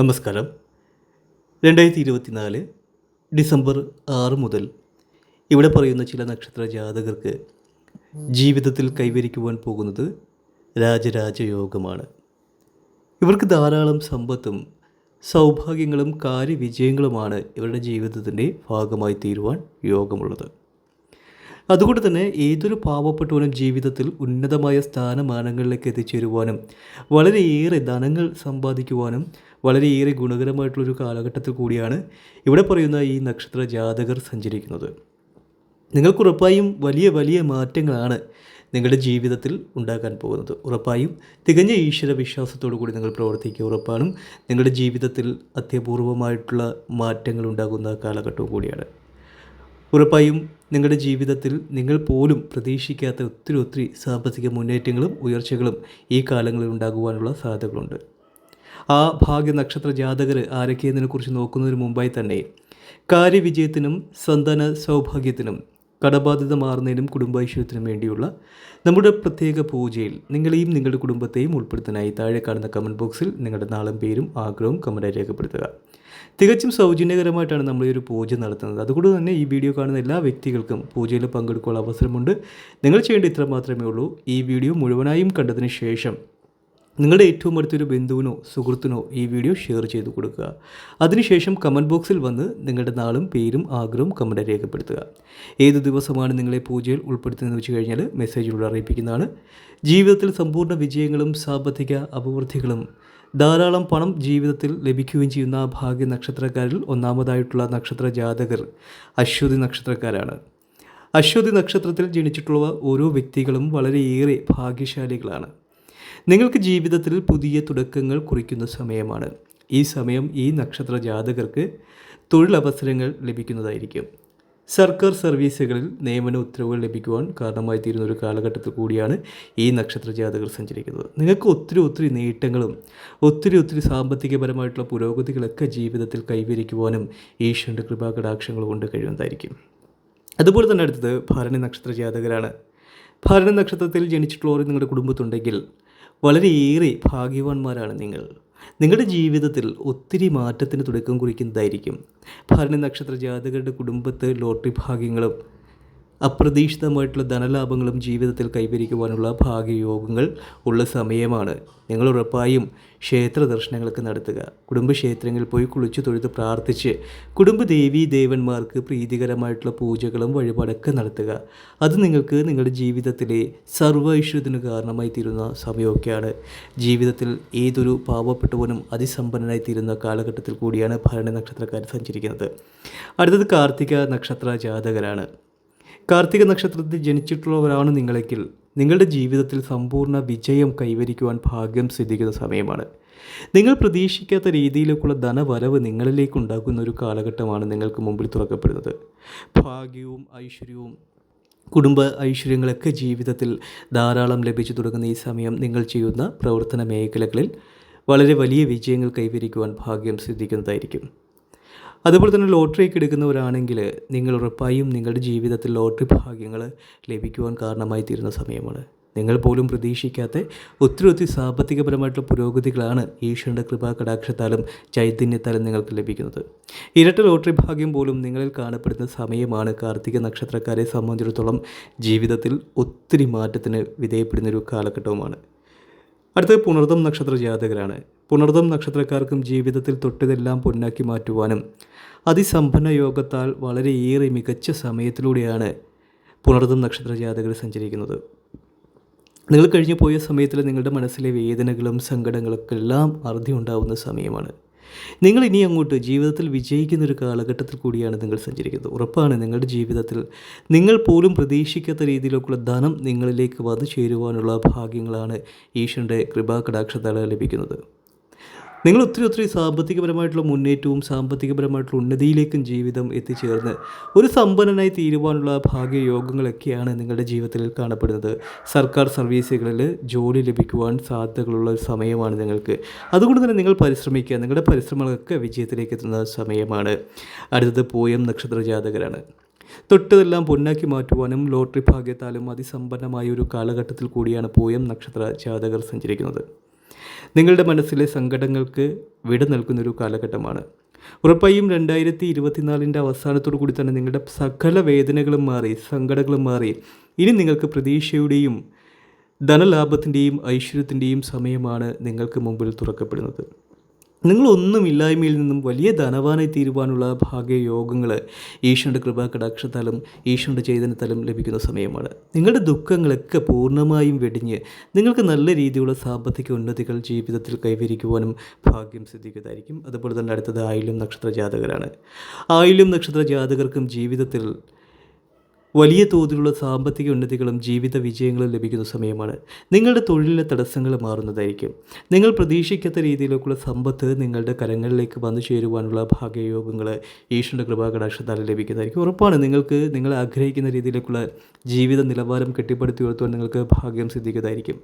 നമസ്കാരം. രണ്ടായിരത്തി ഇരുപത്തിനാല് ഡിസംബർ ആറ് മുതൽ ഇവിടെ പറയുന്ന ചില നക്ഷത്ര ജാതകർക്ക് ജീവിതത്തിൽ കൈവരിക്കുവാൻ പോകുന്നത് രാജരാജയോഗമാണ്. ഇവർക്ക് ധാരാളം സമ്പത്തും സൗഭാഗ്യങ്ങളും കാര്യവിജയങ്ങളുമാണ് ഇവരുടെ ജീവിതത്തിന്റെ ഭാഗമായി തീരുവാൻ യോഗമുള്ളത്. അതുകൊണ്ട് തന്നെ ഏതൊരു പാവപ്പെട്ടവനും ജീവിതത്തിൽ ഉന്നതമായ സ്ഥാനമാനങ്ങളിലേക്ക് എത്തിച്ചേരുവാനും വളരെയേറെ ധനങ്ങൾ സമ്പാദിക്കുവാനും വളരെയേറെ ഗുണകരമായിട്ടുള്ളൊരു കാലഘട്ടത്തിൽ കൂടിയാണ് ഇവിടെ പറയുന്ന ഈ നക്ഷത്ര ജാതകർ സഞ്ചരിക്കുന്നത്. നിങ്ങൾക്ക് ഉറപ്പായും വലിയ വലിയ മാറ്റങ്ങളാണ് നിങ്ങളുടെ ജീവിതത്തിൽ ഉണ്ടാക്കാൻ പോകുന്നത്. ഉറപ്പായും തികഞ്ഞ ഈശ്വര വിശ്വാസത്തോടു കൂടി നിങ്ങൾ പ്രവർത്തിക്കുക. ഉറപ്പാണ് നിങ്ങളുടെ ജീവിതത്തിൽ അത്യപൂർവമായിട്ടുള്ള മാറ്റങ്ങൾ ഉണ്ടാകുന്ന കാലഘട്ടവും കൂടിയാണ്. ഉറപ്പായും നിങ്ങളുടെ ജീവിതത്തിൽ നിങ്ങൾ പോലും പ്രതീക്ഷിക്കാത്ത ഒത്തിരി ഒത്തിരി സാമ്പത്തിക മുന്നേറ്റങ്ങളും ഉയർച്ചകളും ഈ കാലങ്ങളിൽ ഉണ്ടാകുവാനുള്ള സാധ്യതകളുണ്ട്. ആ ഭാഗ്യനക്ഷത്ര ജാതകർ ആരൊക്കെയെന്നതിനെക്കുറിച്ച് നോക്കുന്നതിന് മുമ്പായി തന്നെ. കാര്യവിജയത്തിനും സന്താന സൗഭാഗ്യത്തിനും കടബാധ്യത മാറുന്നതിനും കുടുംബൈശ്വര്യത്തിനും വേണ്ടിയുള്ള നമ്മുടെ പ്രത്യേക പൂജയിൽ നിങ്ങളെയും നിങ്ങളുടെ കുടുംബത്തെയും ഉൾപ്പെടുത്താനായി താഴെ കാണുന്ന കമന്റ് ബോക്സിൽ നിങ്ങളുടെ നാളും പേരും ആഗ്രഹവും കമന്റായി രേഖപ്പെടുത്തുക. തികച്ചും സൗജന്യകരമായിട്ടാണ് നമ്മൾ ഈ ഒരു പൂജ നടത്തുന്നത്. അതുകൊണ്ട് തന്നെ ഈ വീഡിയോ കാണുന്ന എല്ലാ വ്യക്തികൾക്കും പൂജയിൽ പങ്കെടുക്കാനുള്ള അവസരമുണ്ട്. നിങ്ങൾ ചെയ്യേണ്ട ഇത്ര മാത്രമേ ഉള്ളൂ. ഈ വീഡിയോ മുഴുവനായും കണ്ടതിന് ശേഷം നിങ്ങളുടെ ഏറ്റവും അടുത്തൊരു ബന്ധുവിനോ സുഹൃത്തിനോ ഈ വീഡിയോ ഷെയർ ചെയ്ത് കൊടുക്കുക. അതിനുശേഷം കമന്റ് ബോക്സിൽ വന്ന് നിങ്ങളുടെ നാളും പേരും ആഗ്രഹവും കമന്റ് രേഖപ്പെടുത്തുക. ഏത് ദിവസമാണ് നിങ്ങളെ പൂജയിൽ ഉൾപ്പെടുത്തുന്നതെന്ന് വെച്ച് കഴിഞ്ഞാൽ മെസ്സേജിലൂടെ അറിയിപ്പിക്കുന്നതാണ്. ജീവിതത്തിൽ സമ്പൂർണ വിജയങ്ങളും സാമ്പത്തിക അഭിവൃദ്ധികളും ധാരാളം പണം ജീവിതത്തിൽ ലഭിക്കുകയും ചെയ്യുന്ന ഭാഗ്യ നക്ഷത്രക്കാരിൽ ഒന്നാമതായിട്ടുള്ള നക്ഷത്ര ജാതകർ അശ്വതി നക്ഷത്രക്കാരാണ്. അശ്വതി നക്ഷത്രത്തിൽ ജനിച്ചിട്ടുള്ള ഓരോ വ്യക്തികളും വളരെയേറെ ഭാഗ്യശാലികളാണ്. നിങ്ങൾക്ക് ജീവിതത്തിൽ പുതിയ തുടക്കങ്ങൾ കുറിക്കുന്ന സമയമാണ്. ഈ സമയം ഈ നക്ഷത്ര ജാതകർക്ക് തൊഴിലവസരങ്ങൾ ലഭിക്കുന്നതായിരിക്കും. സർക്കാർ സർവീസുകളിൽ നിയമന ഉത്തരവുകൾ ലഭിക്കുവാൻ കാരണമായി തീരുന്ന ഒരു കാലഘട്ടത്തിൽ കൂടിയാണ് ഈ നക്ഷത്ര ജാതകർ സഞ്ചരിക്കുന്നത്. നിങ്ങൾക്ക് ഒത്തിരി ഒത്തിരി നേട്ടങ്ങളും ഒത്തിരി ഒത്തിരി സാമ്പത്തികപരമായിട്ടുള്ള പുരോഗതികളൊക്കെ ജീവിതത്തിൽ കൈവരിക്കുവാനും ഈശ്വരന്റെ കൃപാകടാക്ഷങ്ങൾ കൊണ്ട് കഴിയുന്നതായിരിക്കും. അതുപോലെ തന്നെ അടുത്തത് ഭരണി നക്ഷത്ര ജാതകരാണ്. ഭരണി നക്ഷത്രത്തിൽ ജനിച്ചിട്ടുള്ളവർ നിങ്ങളുടെ കുടുംബത്തുണ്ടെങ്കിൽ വളരെയേറെ ഭാഗ്യവാന്മാരാണ് നിങ്ങൾ. നിങ്ങളുടെ ജീവിതത്തിൽ ഒത്തിരി മാറ്റത്തിന് തുടക്കം കുറിക്കുന്നതായിരിക്കും. ഭരണി നക്ഷത്ര ജാതകരുടെ കുടുംബത്ത് ലോട്ടറി ഭാഗ്യങ്ങളും അപ്രതീക്ഷിതമായിട്ടുള്ള ധനലാഭങ്ങളും ജീവിതത്തിൽ കൈവരിക്കുവാനുള്ള ഭാഗ്യയോഗങ്ങൾ ഉള്ള സമയമാണ്. നിങ്ങൾ ഉറപ്പായും ക്ഷേത്ര ദർശനങ്ങളൊക്കെ നടത്തുക. കുടുംബക്ഷേത്രങ്ങളിൽ പോയി കുളിച്ചു തൊഴുത് പ്രാർത്ഥിച്ച് കുടുംബ ദേവീ ദേവന്മാർക്ക് പ്രീതികരമായിട്ടുള്ള പൂജകളും വഴിപാടൊക്കെ നടത്തുക. അത് നിങ്ങൾക്ക് നിങ്ങളുടെ ജീവിതത്തിലെ സർവൈശ്വര്യത്തിന് കാരണമായി തീരുന്ന സമയമൊക്കെയാണ്. ജീവിതത്തിൽ ഏതൊരു പാവപ്പെട്ടവനും അതിസമ്പന്നനായി തീരുന്ന കാലഘട്ടത്തിൽ കൂടിയാണ് ഭരണ നക്ഷത്രക്കാർ സഞ്ചരിക്കുന്നത്. അടുത്തത് കാർത്തിക നക്ഷത്ര ജാതകരാണ്. കാർത്തിക നക്ഷത്രത്തിൽ ജനിച്ചിട്ടുള്ളവരാണ് നിങ്ങളെങ്കിൽ. നിങ്ങളുടെ ജീവിതത്തിൽ സമ്പൂർണ വിജയം കൈവരിക്കുവാൻ ഭാഗ്യം സിദ്ധിക്കുന്ന സമയമാണ്. നിങ്ങൾ പ്രതീക്ഷിക്കാത്ത രീതിയിലേക്കുള്ള ധനവരവ് നിങ്ങളിലേക്ക് ഉണ്ടാക്കുന്ന ഒരു കാലഘട്ടമാണ് നിങ്ങൾക്ക് മുമ്പിൽ തുറക്കപ്പെടുന്നത്. ഭാഗ്യവും ഐശ്വര്യവും കുടുംബ ഐശ്വര്യങ്ങളൊക്കെ ജീവിതത്തിൽ ധാരാളം ലഭിച്ചു തുടങ്ങുന്ന ഈ സമയം നിങ്ങൾ ചെയ്യുന്ന പ്രവർത്തന മേഖലകളിൽ വളരെ വലിയ വിജയങ്ങൾ കൈവരിക്കുവാൻ ഭാഗ്യം സിദ്ധിക്കുന്നതായിരിക്കും. അതുപോലെ തന്നെ ലോട്ടറി ഒക്കെ എടുക്കുന്നവരാണെങ്കിൽ നിങ്ങൾ ഉറപ്പായും നിങ്ങളുടെ ജീവിതത്തിൽ ലോട്ടറി ഭാഗ്യങ്ങൾ ലഭിക്കുവാൻ കാരണമായി തീരുന്ന സമയമാണ്. നിങ്ങൾ പോലും പ്രതീക്ഷിക്കാത്ത ഒത്തിരി ഒത്തിരി സാമ്പത്തികപരമായിട്ടുള്ള പുരോഗതികളാണ് ഈശ്വരന്റെ കൃപാ കടാക്ഷത്താലും ചൈതന്യത്താലും നിങ്ങൾക്ക് ലഭിക്കുന്നത്. ഇരട്ട ലോട്ടറി ഭാഗ്യം പോലും നിങ്ങളിൽ കാണപ്പെടുന്ന സമയമാണ് കാർത്തിക നക്ഷത്രക്കാരെ സംബന്ധിച്ചിടത്തോളം ജീവിതത്തിൽ ഒത്തിരി മാറ്റത്തിന് വിധേയപ്പെടുന്നൊരു കാലഘട്ടവുമാണ്. അടുത്തത് പുണർതം നക്ഷത്ര ജാതകരാണ്. പുണർതം നക്ഷത്രക്കാർക്കും ജീവിതത്തിൽ തൊട്ടതെല്ലാം പൊന്നാക്കി മാറ്റുവാനും അതിസമ്പന്ന യോഗത്താൽ വളരെയേറെ മികച്ച സമയത്തിലൂടെയാണ് പുണർതം നക്ഷത്ര ജാതകർ സഞ്ചരിക്കുന്നത്. നിങ്ങൾ കഴിഞ്ഞു പോയ സമയത്തിൽ നിങ്ങളുടെ മനസ്സിലെ വേദനകളും സങ്കടങ്ങളൊക്കെ എല്ലാം അറുതി ഉണ്ടാവുന്ന സമയമാണ്. നിങ്ങൾ ഇനി അങ്ങോട്ട് ജീവിതത്തിൽ വിജയിക്കുന്ന ഒരു കാലഘട്ടത്തിൽ കൂടിയാണ് നിങ്ങൾ സഞ്ചരിക്കുന്നത്. ഉറപ്പാണ് നിങ്ങളുടെ ജീവിതത്തിൽ നിങ്ങൾ പോലും പ്രതീക്ഷിക്കാത്ത രീതിയിലേക്കുള്ള ധനം നിങ്ങളിലേക്ക് വന്നു ചേരുവാനുള്ള ഭാഗ്യങ്ങളാണ് ഈശ്വരന്റെ കൃപാകടാക്ഷത്താൽ ലഭിക്കുന്നത്. നിങ്ങൾ ഒത്തിരി ഒത്തിരി സാമ്പത്തികപരമായിട്ടുള്ള മുന്നേറ്റവും സാമ്പത്തികപരമായിട്ടുള്ള ഉന്നതിയിലേക്കും ജീവിതം എത്തിച്ചേർന്ന് ഒരു സമ്പന്നനായി തീരുവാനുള്ള ഭാഗ്യയോഗങ്ങളൊക്കെയാണ് നിങ്ങളുടെ ജീവിതത്തിൽ കാണപ്പെടുന്നത്. സർക്കാർ സർവീസുകളിൽ ജോലി ലഭിക്കുവാൻ സാധ്യതകളുള്ള ഒരു സമയമാണ് നിങ്ങൾക്ക്. അതുകൊണ്ട് തന്നെ നിങ്ങൾ പരിശ്രമിക്കുക. നിങ്ങളുടെ പരിശ്രമങ്ങളൊക്കെ വിജയത്തിലേക്ക് എത്തുന്ന സമയമാണ്. അടുത്തത് പോയം നക്ഷത്ര ജാതകരാണ് തൊട്ടതെല്ലാം പൊന്നാക്കി മാറ്റുവാനും ലോട്ടറി ഭാഗ്യത്താലും അതിസമ്പന്നമായ ഒരു കാലഘട്ടത്തിൽ കൂടിയാണ് പോയം നക്ഷത്ര ജാതകർ സഞ്ചരിക്കുന്നത്. നിങ്ങളുടെ മനസ്സിലെ സങ്കടങ്ങൾക്ക് വിട നൽകുന്നൊരു കാലഘട്ടമാണ്. ഉറപ്പായും രണ്ടായിരത്തി ഇരുപത്തിനാലിന്റെ അവസാനത്തോടു കൂടി തന്നെ നിങ്ങളുടെ സകല വേദനകളും മാറി സങ്കടങ്ങളും മാറി. ഇനി നിങ്ങൾക്ക് പ്രതീക്ഷയുടെയും ധനലാഭത്തിന്റെയും ഐശ്വര്യത്തിന്റെയും സമയമാണ് നിങ്ങൾക്ക് മുമ്പിൽ തുറക്കപ്പെടുന്നത്. നിങ്ങളൊന്നുമില്ലായ്മയിൽ നിന്നും വലിയ ധനവാനായി തീരുവാനുള്ള ഭാഗ്യയോഗങ്ങൾ ഈശ്വരന്റെ കൃപാ കടാക്ഷത്താലും ഈശ്വരന്റെ ചൈതന്യത്താലും ലഭിക്കുന്ന സമയമാണ്. നിങ്ങളുടെ ദുഃഖങ്ങളൊക്കെ പൂർണമായും വെടിഞ്ഞ് നിങ്ങൾക്ക് നല്ല രീതിയിലുള്ള സാമ്പത്തിക ഉന്നതികൾ ജീവിതത്തിൽ കൈവരിക്കുവാനും ഭാഗ്യം സിദ്ധിക്കുന്നതായിരിക്കും. അതുപോലെ തന്നെ അടുത്തത് ആയില്യം നക്ഷത്ര ജാതകരാണ് ആയില്യം നക്ഷത്ര ജാതകർക്കും ജീവിതത്തിൽ വലിയ തോതിലുള്ള സാമ്പത്തിക ഉന്നതികളും ജീവിത വിജയങ്ങളും ലഭിക്കുന്ന സമയമാണ്. നിങ്ങളുടെ തൊഴിലിലെ തടസ്സങ്ങൾ മാറുന്നതായിരിക്കും. നിങ്ങൾ പ്രതീക്ഷിക്കാത്ത രീതിയിലേക്കുള്ള സമ്പത്ത് നിങ്ങളുടെ കരങ്ങളിലേക്ക് വന്നു ചേരുവാനുള്ള ഭാഗ്യയോഗങ്ങൾ ഈശ്വരന്റെ കൃപാകടാക്ഷത്താൽ ലഭിക്കുന്നതായിരിക്കും. ഉറപ്പാണ് നിങ്ങൾക്ക് നിങ്ങൾ ആഗ്രഹിക്കുന്ന രീതിയിലേക്കുള്ള ജീവിത നിലവാരം കെട്ടിപ്പടുത്തി ഉയർത്തുവാൻ നിങ്ങൾക്ക് ഭാഗ്യം സിദ്ധിക്കുന്നതായിരിക്കും.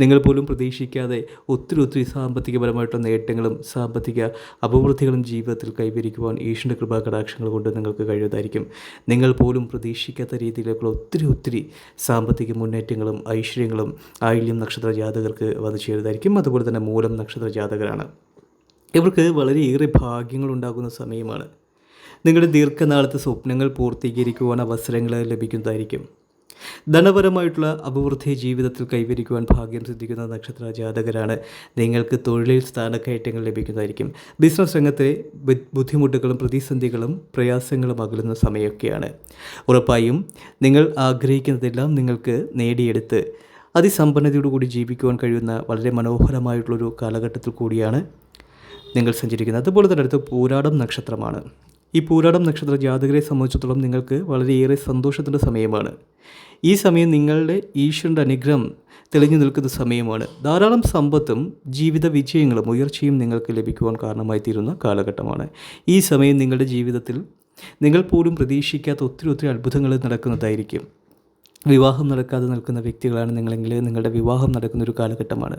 നിങ്ങൾ പോലും പ്രതീക്ഷിക്കാതെ ഒത്തിരി ഒത്തിരി സാമ്പത്തികപരമായിട്ടുള്ള നേട്ടങ്ങളും സാമ്പത്തിക അഭിവൃദ്ധികളും ജീവിതത്തിൽ കൈവരിക്കുവാൻ ഈശ്വരന്റെ കൃപാകടാക്ഷങ്ങൾ കൊണ്ട് നിങ്ങൾക്ക് കഴിയുന്നതായിരിക്കും. നിങ്ങൾ പോലും പ്രതീക്ഷിക്കാത്ത രീതിയിലേക്കുള്ള ഒത്തിരി ഒത്തിരി സാമ്പത്തിക മുന്നേറ്റങ്ങളും ഐശ്വര്യങ്ങളും ആയില്യം നക്ഷത്ര ജാതകർക്ക് വന്നു ചേരുന്നതായിരിക്കും അതുപോലെ തന്നെ മൂലം നക്ഷത്ര ജാതകരാണ്. ഇവർക്ക് വളരെയേറെ ഭാഗ്യങ്ങൾ ഉണ്ടാകുന്ന സമയമാണ്. നിങ്ങളുടെ ദീർഘനാളത്തെ സ്വപ്നങ്ങൾ പൂർത്തീകരിക്കുവാൻ അവസരങ്ങൾ ലഭിക്കുന്നതായിരിക്കും. ധനപരമായിട്ടുള്ള അഭിവൃദ്ധി ജീവിതത്തിൽ കൈവരിക്കുവാൻ ഭാഗ്യം സിദ്ധിക്കുന്ന നക്ഷത്ര ജാതകരാണ്. നിങ്ങൾക്ക് തൊഴിലിൽ സ്ഥാനക്കയറ്റങ്ങൾ ലഭിക്കുന്നതായിരിക്കും. ബിസിനസ് രംഗത്തെ ബുദ്ധിമുട്ടുകളും പ്രതിസന്ധികളും പ്രയാസങ്ങളും അകലുന്ന സമയമൊക്കെയാണ്. ഉറപ്പായും നിങ്ങൾ ആഗ്രഹിക്കുന്നതെല്ലാം നിങ്ങൾക്ക് നേടിയെടുത്ത് അതിസമ്പന്നതയോടുകൂടി ജീവിക്കുവാൻ കഴിയുന്ന വളരെ മനോഹരമായിട്ടുള്ളൊരു കാലഘട്ടത്തിൽ കൂടിയാണ് നിങ്ങൾ സഞ്ചരിക്കുന്നത്. അതുപോലെ തന്നെ അടുത്ത പൂരാടം നക്ഷത്രമാണ്. ഈ പൂരാടം നക്ഷത്ര ജാതകരെ സംബന്ധിച്ചിടത്തോളം നിങ്ങൾക്ക് വളരെയേറെ സന്തോഷത്തിന്റെ സമയമാണ്. ഈ സമയം നിങ്ങളുടെ ഈശ്വരന്റെ അനുഗ്രഹം തെളിഞ്ഞു നിൽക്കുന്ന സമയമാണ്. ധാരാളം സമ്പത്തും ജീവിത വിജയങ്ങളും ഉയർച്ചയും നിങ്ങൾക്ക് ലഭിക്കുവാൻ കാരണമായി തീരുന്ന കാലഘട്ടമാണ്. ഈ സമയം നിങ്ങളുടെ ജീവിതത്തിൽ നിങ്ങൾ പോലും പ്രതീക്ഷിക്കാത്ത ഒത്തിരി ഒത്തിരി അത്ഭുതങ്ങൾ നടക്കുന്നതായിരിക്കും. വിവാഹം നടക്കാതെ നിൽക്കുന്ന വ്യക്തികളാണ് നിങ്ങളെങ്കിൽ നിങ്ങളുടെ വിവാഹം നടക്കുന്ന ഒരു കാലഘട്ടമാണ്.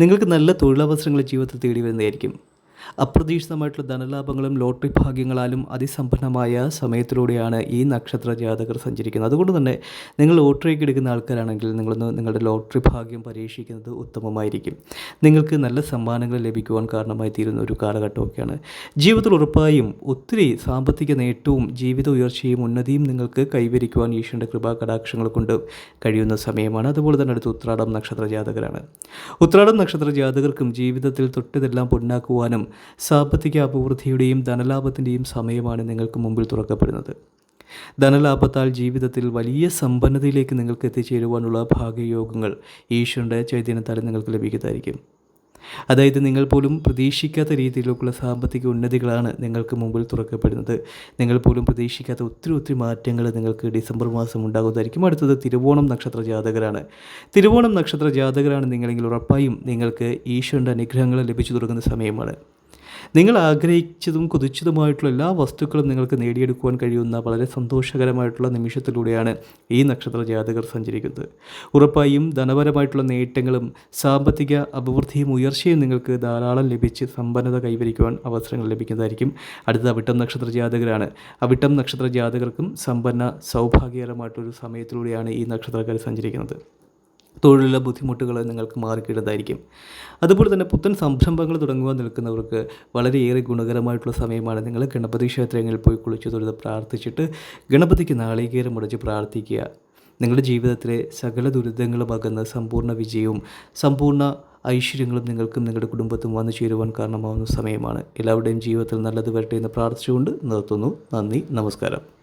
നിങ്ങൾക്ക് നല്ല തൊഴിലവസരങ്ങൾ ജീവിതത്തിൽ തേടി വരുന്നതായിരിക്കും. അപ്രതീക്ഷിതമായിട്ടുള്ള ധനലാഭങ്ങളും ലോട്ടറി ഭാഗ്യങ്ങളാലും അതിസമ്പന്നമായ സമയത്തിലൂടെയാണ് ഈ നക്ഷത്ര ജാതകർ സഞ്ചരിക്കുന്നത്. അതുകൊണ്ട് തന്നെ നിങ്ങൾ ലോട്ടറിയൊക്കെ എടുക്കുന്ന ആൾക്കാരാണെങ്കിൽ നിങ്ങളൊന്ന് നിങ്ങളുടെ ലോട്ടറി ഭാഗ്യം പരീക്ഷിക്കുന്നത് ഉത്തമമായിരിക്കും. നിങ്ങൾക്ക് നല്ല സമ്മാനങ്ങൾ ലഭിക്കുവാൻ കാരണമായി തീരുന്ന ഒരു കാലഘട്ടമൊക്കെയാണ്. ജീവിതത്തിൽ ഉറപ്പായും ഒത്തിരി സാമ്പത്തിക നേട്ടവും ജീവിത ഉയർച്ചയും ഉന്നതിയും നിങ്ങൾക്ക് കൈവരിക്കുവാൻ ഈശ്വരന്റെ കൃപാ കടാക്ഷങ്ങൾ കൊണ്ട് കഴിയുന്ന സമയമാണ്. അതുപോലെ തന്നെ അടുത്ത് ഉത്രാടം നക്ഷത്ര ജാതകരാണ്. ഉത്രാടം നക്ഷത്ര ജാതകർക്കും ജീവിതത്തിൽ തൊട്ടിതെല്ലാം പൊന്നാക്കുവാനും സാമ്പത്തിക അഭിവൃദ്ധിയുടെയും ധനലാഭത്തിന്റെയും സമയമാണ് നിങ്ങൾക്ക് മുമ്പിൽ തുറക്കപ്പെടുന്നത്. ധനലാഭത്താൽ ജീവിതത്തിൽ വലിയ സമ്പന്നതയിലേക്ക് നിങ്ങൾക്ക് എത്തിച്ചേരുവാനുള്ള ഭാഗ്യയോഗങ്ങൾ ഈശ്വരന്റെ ചൈതന്യത്താൽ നിങ്ങൾക്ക് ലഭിക്കുന്നതായിരിക്കും. അതായത് നിങ്ങൾ പോലും പ്രതീക്ഷിക്കാത്ത രീതിയിലേക്കുള്ള സാമ്പത്തിക ഉന്നതികളാണ് നിങ്ങൾക്ക് മുമ്പിൽ തുറക്കപ്പെടുന്നത്. നിങ്ങൾ പോലും പ്രതീക്ഷിക്കാത്ത ഒത്തിരി ഒത്തിരി മാറ്റങ്ങൾ നിങ്ങൾക്ക് ഡിസംബർ മാസം ഉണ്ടാകുന്നതായിരിക്കും. അടുത്തത് തിരുവോണം നക്ഷത്ര ജാതകരാണ്. തിരുവോണം നക്ഷത്ര ജാതകരാണ് നിങ്ങളെങ്കിൽ ഉറപ്പായും നിങ്ങൾക്ക് ഈശ്വരന്റെ അനുഗ്രഹങ്ങൾ ലഭിച്ചു തുടങ്ങുന്ന സമയമാണ്. നിങ്ങൾ ആഗ്രഹിച്ചതും കൊതിച്ചതുമായിട്ടുള്ള എല്ലാ വസ്തുക്കളും നിങ്ങൾക്ക് നേടിയെടുക്കുവാൻ കഴിയുന്ന വളരെ സന്തോഷകരമായിട്ടുള്ള നിമിഷത്തിലൂടെയാണ് ഈ നക്ഷത്ര ജാതകർ സഞ്ചരിക്കുന്നത്. ഉറപ്പായും ധനപരമായിട്ടുള്ള നേട്ടങ്ങളും സാമ്പത്തിക അഭിവൃദ്ധിയും ഉയർച്ചയും നിങ്ങൾക്ക് ധാരാളം ലഭിച്ച് സമ്പന്നത കൈവരിക്കുവാൻ അവസരങ്ങൾ ലഭിക്കുന്നതായിരിക്കും. അടുത്ത അവിട്ടം നക്ഷത്ര ജാതകരാണ്. അവിട്ടം നക്ഷത്ര ജാതകർക്കും സമ്പന്ന സൗഭാഗ്യകരമായിട്ടൊരു സമയത്തിലൂടെയാണ് ഈ നക്ഷത്രക്കാർ സഞ്ചരിക്കുന്നത്. തൊഴിലുള്ള ബുദ്ധിമുട്ടുകൾ നിങ്ങൾക്ക് മാറിക്കിടുന്നതായിരിക്കും അതുപോലെ തന്നെ പുത്തൻ സംരംഭങ്ങൾ തുടങ്ങുവാൻ നിൽക്കുന്നവർക്ക് വളരെയേറെ ഗുണകരമായിട്ടുള്ള സമയമാണ്. നിങ്ങൾ ഗണപതി ക്ഷേത്രങ്ങളിൽ പോയി കുളിച്ച് തൊഴുത് പ്രാർത്ഥിച്ചിട്ട് ഗണപതിക്ക് നാളികേരം മുടച്ച് പ്രാർത്ഥിക്കുക. നിങ്ങളുടെ ജീവിതത്തിലെ സകല ദുരിതങ്ങളും അകന്ന് സമ്പൂർണ വിജയവും സമ്പൂർണ ഐശ്വര്യങ്ങളും നിങ്ങൾക്കും നിങ്ങളുടെ കുടുംബത്തും വന്നു ചേരുവാൻ കാരണമാവുന്ന സമയമാണ്. എല്ലാവരുടെയും ജീവിതത്തിൽ നല്ലത് വരട്ടെ എന്ന് പ്രാർത്ഥിച്ചുകൊണ്ട് നിർത്തുന്നു. നന്ദി. നമസ്കാരം.